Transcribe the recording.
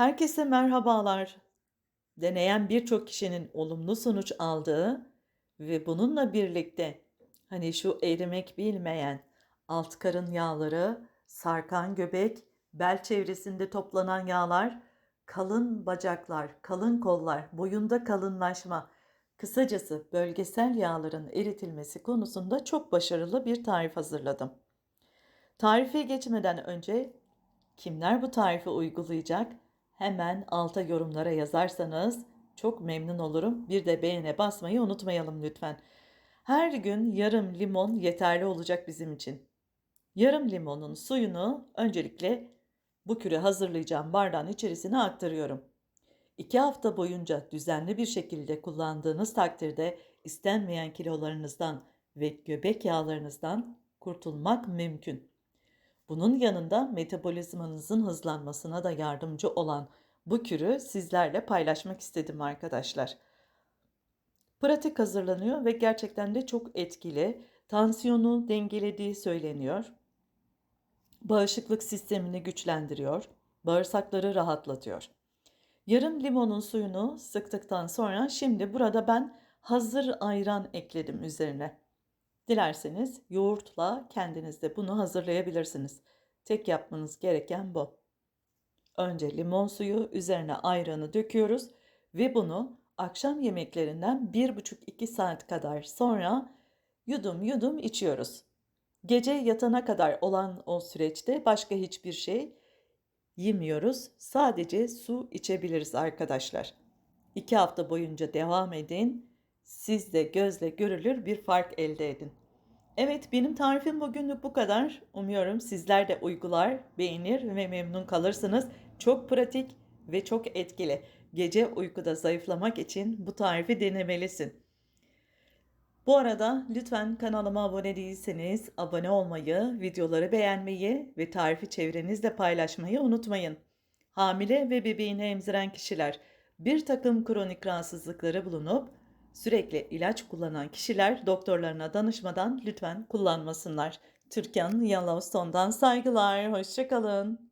Herkese merhabalar. Deneyen birçok kişinin olumlu sonuç aldığı ve bununla birlikte hani şu erimek bilmeyen alt karın yağları, sarkan göbek, bel çevresinde toplanan yağlar, kalın bacaklar, kalın kollar, boyunda kalınlaşma, kısacası bölgesel yağların eritilmesi konusunda çok başarılı bir tarif hazırladım. Tarife geçmeden önce kimler bu tarifi uygulayacak? Hemen alta yorumlara yazarsanız çok memnun olurum. Bir de beğene basmayı unutmayalım lütfen. Her gün yarım limon yeterli olacak bizim için. Yarım limonun suyunu öncelikle bu küre hazırlayacağım bardağın içerisine aktarıyorum. İki hafta boyunca düzenli bir şekilde kullandığınız takdirde istenmeyen kilolarınızdan ve göbek yağlarınızdan kurtulmak mümkün. Bunun yanında metabolizmanızın hızlanmasına da yardımcı olan bu kürü sizlerle paylaşmak istedim arkadaşlar. Pratik hazırlanıyor ve gerçekten de çok etkili. Tansiyonu dengelediği söyleniyor. Bağışıklık sistemini güçlendiriyor. Bağırsakları rahatlatıyor. Yarım limonun suyunu sıktıktan sonra şimdi burada ben hazır ayran ekledim üzerine. Dilerseniz yoğurtla kendiniz de bunu hazırlayabilirsiniz. Tek yapmanız gereken bu. Önce limon suyu üzerine ayranı döküyoruz ve bunu akşam yemeklerinden 1,5-2 saat kadar sonra yudum yudum içiyoruz. Gece yatana kadar olan o süreçte başka hiçbir şey yemiyoruz. Sadece su içebiliriz arkadaşlar. 2 hafta boyunca devam edin. Siz de gözle görülür bir fark elde edin. Evet benim tarifim bugünlük bu kadar. Umuyorum sizler de uygular, beğenir ve memnun kalırsınız. Çok pratik ve çok etkili. Gece uykuda zayıflamak için bu tarifi denemelisin. Bu arada lütfen kanalıma abone değilseniz abone olmayı, videoları beğenmeyi ve tarifi çevrenizle paylaşmayı unutmayın. Hamile ve bebeğini emziren kişiler bir takım kronik rahatsızlıkları bulunup sürekli ilaç kullanan kişiler doktorlarına danışmadan lütfen kullanmasınlar. Türkan Yellowstone'dan saygılar, hoşçakalın.